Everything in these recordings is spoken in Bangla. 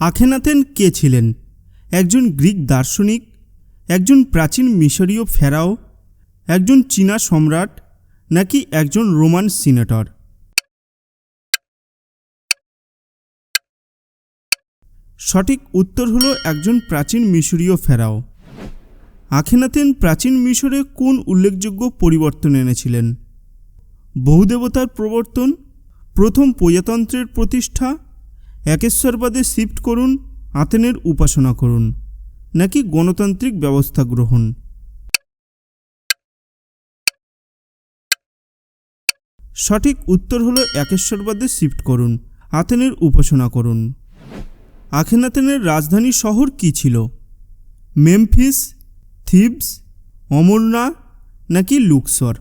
আখেনাতেন কে ছিলেন? একজন গ্রিক দার্শনিক, একজন প্রাচীন মিশরীয় ফেরাও, একজন চীনা সম্রাট, নাকি একজন রোমান সিনেটর? সঠিক উত্তর হলো একজন প্রাচীন মিশরীয় ফেরাও। আখেনাতেন প্রাচীন মিশরে কোন উল্লেখযোগ্য পরিবর্তন এনেছিলেন? বহুদেবতার প্রবর্তন, প্রথম প্রজাতন্ত্রের প্রতিষ্ঠা একেশ্বরবাদে শিফট করুন, আতেনের উপাসনা করুন, নাকি গণতান্ত্রিক ব্যবস্থা গ্রহণ। সঠিক উত্তর হলো একেশ্বরবাদে শিফট করুন, আতেনের উপাসনা করুন। আখেনাতেনের রাজধানী শহর কী ছিল? মেমফিস, থিবস অমরনা নাকি লুকসর?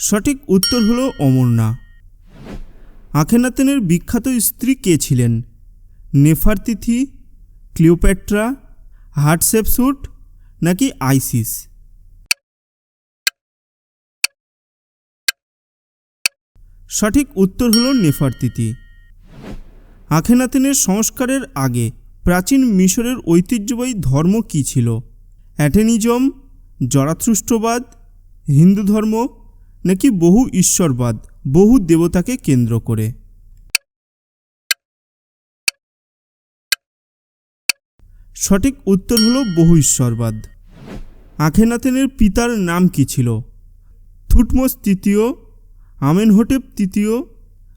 সঠিক উত্তর হলো অমরনা আখেনাতেনের বিখ্যাত স্ত্রী কে ছিলেন? নেফারতিথি ক্লিওপ্যাট্রা হার্টসেপসুট নাকি আইসিস? সঠিক উত্তর হলো নেফারতিথি আখেনাতেনের সংস্কারের আগে প্রাচীন মিশরের ঐতিহ্যবাহী ধর্ম কী ছিল? অ্যাটেনিজম জরাথ্রুষ্টবাদ হিন্দু ধর্ম নাকি বহু ঈশ্বরবাদ, বহু দেবতাকে কেন্দ্র করে। সঠিক উত্তর হলো বহু ঈশ্বরবাদ। আখেনাতেনের পিতার নাম কি ছিল? থুটমোস তৃতীয়, আমেনহোটেপ তৃতীয়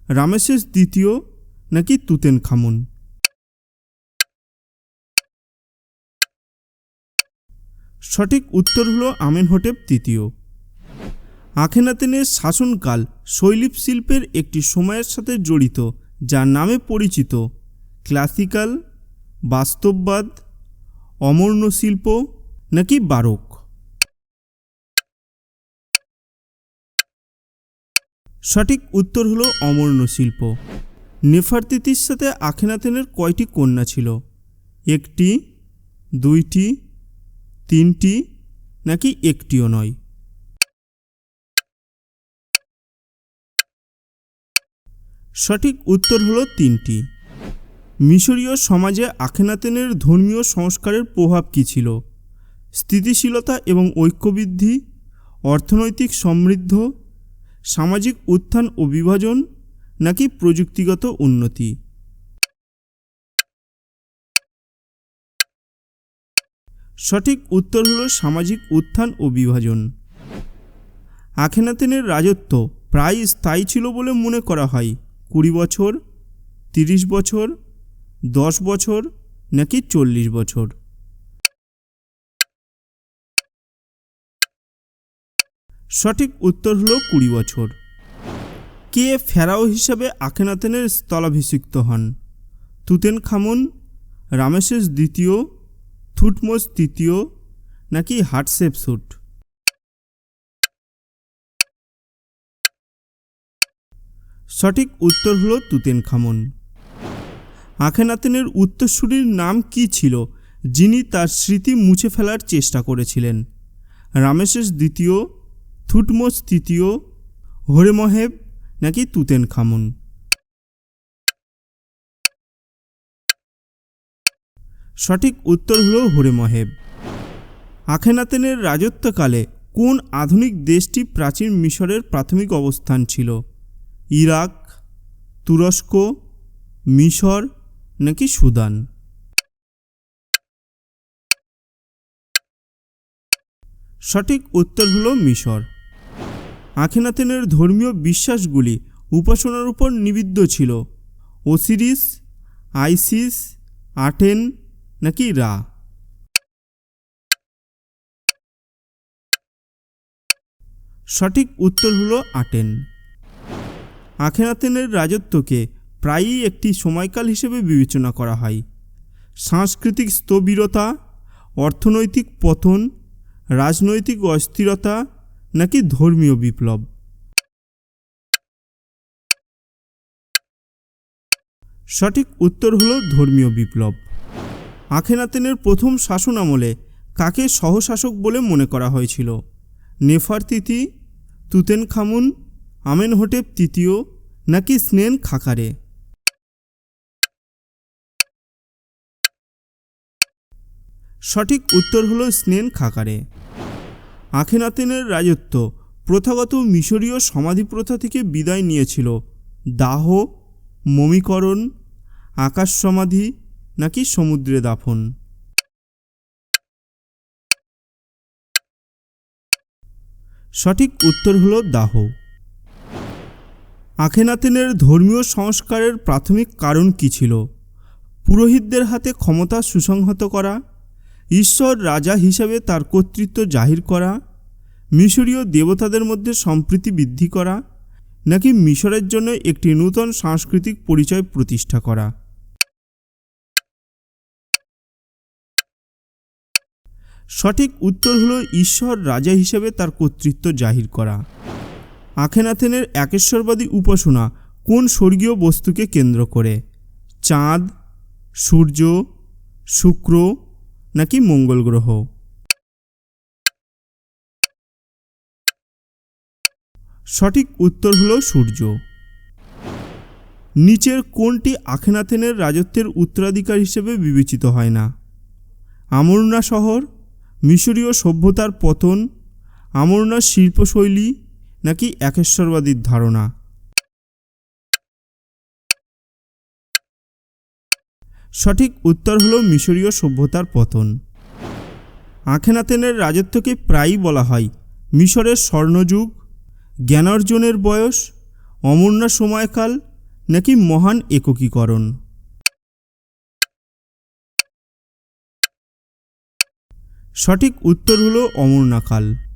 রামেশেস দ্বিতীয়, নাকি তুতেন খামুন সঠিক উত্তর হলো আমেনহোটেপ তৃতীয়। আখেনাতেনের শাসনকাল শৈলীপ শিল্পের একটি সময়ের সাথে জড়িত, যার নামে পরিচিত। ক্লাসিক্যাল, বাস্তববাদ, অমর্ণ শিল্প নাকি বারক? সঠিক উত্তর হলো অমর্ণ শিল্প। নেফারতিতির সাথে আখেনাতেনের কয়টি কন্যা ছিল? একটি, দুইটি, তিনটি নাকি একটিও নয়? সঠিক উত্তর হলো তিনটি। মিশরীয় সমাজে আখেনাতেনের ধর্মীয় সংস্কারের প্রভাব কী ছিল? স্থিতিশীলতা এবং ঐক্যবৃদ্ধি, অর্থনৈতিক সমৃদ্ধ, সামাজিক উত্থান ও বিভাজন, নাকি প্রযুক্তিগত উন্নতি? সঠিক উত্তর হল সামাজিক উত্থান ও বিভাজন। আখেনাতেনের রাজত্ব প্রায় স্থায়ী ছিল বলে মনে করা হয়। কুড়ি বছর, তিরিশ বছর, দশ বছর, নাকি চল্লিশ বছর? সঠিক উত্তর হলো কুড়ি বছর। কে ফেরাও হিসাবে আখেনাতেনের স্থলাভিষিক্ত হন? তুতেন খামুন রামেশেস দ্বিতীয় থুটমোস তৃতীয়, নাকি হাটসেপসুট? সঠিক উত্তর হলো তুতেন খামুন আখেনাতেনের উত্তরসূরির নাম কি ছিল, যিনি তার স্মৃতি মুছে ফেলার চেষ্টা করেছিলেন? রামেশেষ দ্বিতীয় থুটমোস তৃতীয়, হরেমহেব নাকি তুতেন খামুন সঠিক উত্তর হল হরেমহেব। আখেনাতেনের রাজত্বকালে কোন আধুনিক দেশটি প্রাচীন মিশরের প্রাথমিক অবস্থান ছিল? ইরাক, তুরস্ক, মিশর নাকি সুদান? সঠিক উত্তর হল মিশর। আখেনাথেনের ধর্মীয় বিশ্বাসগুলি উপাসনার উপর নিবিদ্ধ ছিল। ওসিরিস, আইসিস, আটেন নাকি রা? সঠিক উত্তর হলো আটেন। আখেনাতেনের রাজত্বকে প্রায়ই একটি সময়কাল হিসেবে বিবেচনা করা হয়। সাংস্কৃতিক স্থবিরতা, অর্থনৈতিক পতন, রাজনৈতিক অস্থিরতা নাকি ধর্মীয় বিপ্লব। সঠিক উত্তর হলো ধর্মীয় বিপ্লব। আখেনাতেনের প্রথম শাসন আমলে কাকে সহশাসক বলে মনে করা হয়েছিল? নেফারতিতি তুতেন খামুন আমেনহোটেপ তৃতীয় নাকি স্নেন খাকারে? সঠিক উত্তর হলো স্নেন খাকারে। আখেনাতেনের রাজত্ব প্রথাগত মিশরীয় সমাধি প্রথা থেকে বিদায় নিয়েছিল। দাহ, মমিকরণ, আকাশ সমাধি নাকি সমুদ্রে দাফন। সঠিক উত্তর হলো দাহ। আখেনাতেনের ধর্মীয় সংস্কারের প্রাথমিক কারণ কী ছিল? পুরোহিতদের হাতে ক্ষমতা সুসংহত করা, ঈশ্বর রাজা হিসাবে তার কর্তৃত্ব জাহির করা, মিশরীয় দেবতাদের মধ্যে সম্প্রীতি বৃদ্ধি করা, নাকি মিশরের জন্য একটি নূতন সাংস্কৃতিক পরিচয় প্রতিষ্ঠা করা? সঠিক উত্তর হলো ঈশ্বর রাজা হিসেবে তার কর্তৃত্ব জাহির করা। আখেনাথেনের একেশ্বরবাদী উপাসনা কোন স্বর্গীয় বস্তুকে কেন্দ্র করে? চাঁদ, সূর্য, শুক্র নাকি মঙ্গল গ্রহ? সঠিক উত্তর হলো সূর্য। নিচের কোনটি আখেনাথেনের রাজত্বের উত্তরাধিকার হিসেবে বিবেচিত হয় না? আমরনা শহর, মিশরীয় সভ্যতার পতন, আমরনা শিল্পশৈলী নাকি একেশ্বরবাদীর ধারণা? সঠিক উত্তর হলো মিশরীয় সভ্যতার পতন। আখেনাতেনের রাজত্বকে প্রায়ই বলা হয় মিশরের স্বর্ণযুগ, জ্ঞানার্জনের বয়স অমরনা সময়কাল নাকি মহান একীকরণ সঠিক উত্তর হলো অমরনাকাল